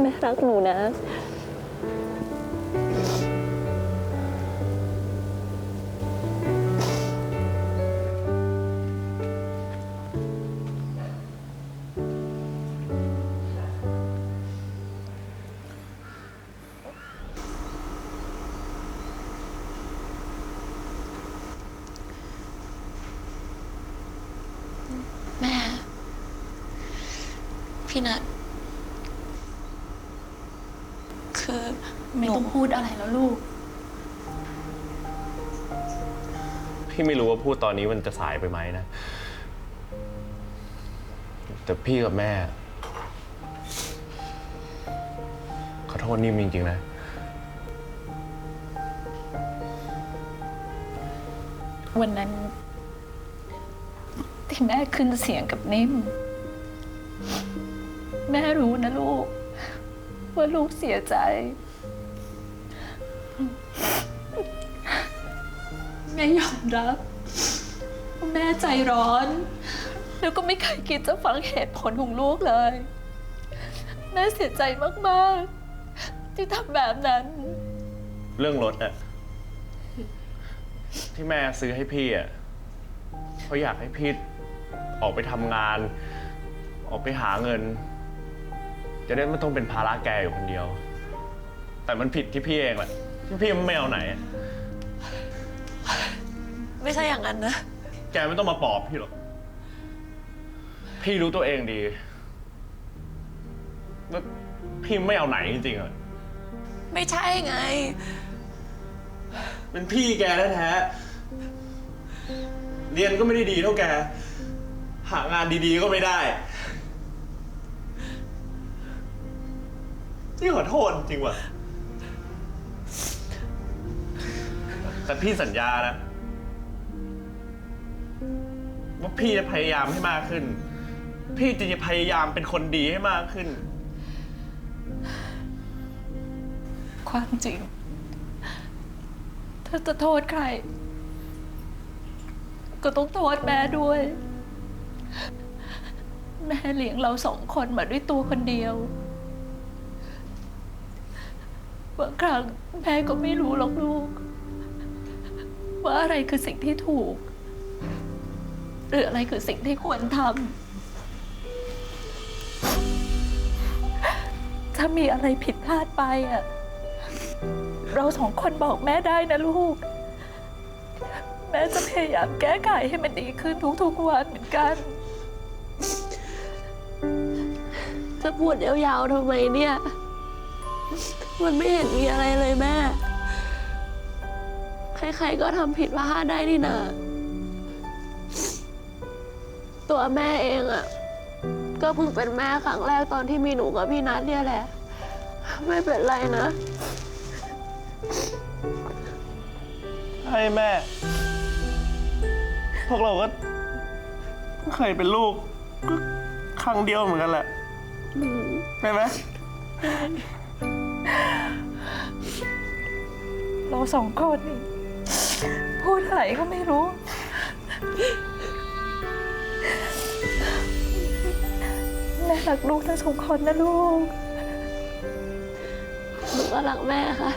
แม่รักหนูนะ แม่ พี่นัท คือไม่ต้องพูดอะไรแล้วลูก พี่ไม่รู้ว่าพูดตอนนี้มันจะสายไปไหมนะ แต่พี่กับแม่ ขอโทษนิ่มจริงๆนะ วันนั้นที่แม่ขึ้นเสียงกับนิ่ม แม่รู้นะลูก ว่าลูกเสียใจ แม่ยอมรับว่าแม่ใจร้อน แล้วก็ไม่เคยคิดจะฟังเหตุผลของลูกเลย แม่เสียใจมากๆ ที่ทำแบบนั้น เรื่องรถอะที่แม่ซื้อให้พี่อะเขาอยากให้พี่ออกไปทำงาน ออกไปหาเงิน จะได้ไม่ต้องเป็นภาระแกอยู่คนเดียว แต่มันผิดที่พี่เองแหละที่พี่ไม่เอาไหนอะไม่ใช่อย่างนั้นนะ แกไม่ต้องมาปลอบพี่หรอก พี่รู้ตัวเองดีว่าพี่ไม่เอาไหนจริงๆอะไม่ใช่ไง เป็นพี่แกแท้ๆเรียนก็ไม่ได้ดีเท่าแก หางานดีๆก็ไม่ได้ พี่ขอโทษจริงว่ะ แต่พี่สัญญานะ ว่าพี่จะพยายามให้มากขึ้น พี่จะพยายามเป็นคนดีให้มากขึ้น ความจริง ถ้าจะโทษใคร ก็ต้องโทษแม่ด้วย แม่เลี้ยงเราสองคนมาด้วยตัวคนเดียว บางครั้งแม่ก็ไม่รู้หรอกลูก ว่าอะไรคือสิ่งที่ถูก หรืออะไรคือสิ่งที่ควรทำถ้ามีอะไรผิดพลาดไปอะเราสองคนบอกแม่ได้นะลูก แม่จะพยายามแก้ไขให้มันดีขึ้นทุกๆวันเหมือนกันจะพูดยาวๆทำไมเนี่ย มันไม่เห็นมีอะไรเลยแม่ ใครๆก็ทำผิดพลาดได้นี่นะ ตัวแม่เองอะ่ะ ก็เพิ่งเป็นแม่ครั้งแรกตอนที่มีหนูกับพี่นัทเนี่ยแหละ ไม่เป็นไรนะ ให้แม่ พวกเราก็เคยเป็นลูกก็ครั้งเดียวเหมือนกันแหละใช่ไหม สองคนนี่พูดอะไรก็ไม่รู้ แม่รักลูกทั้งสองคนนะลูกหนูก็รักแม่ค่ะ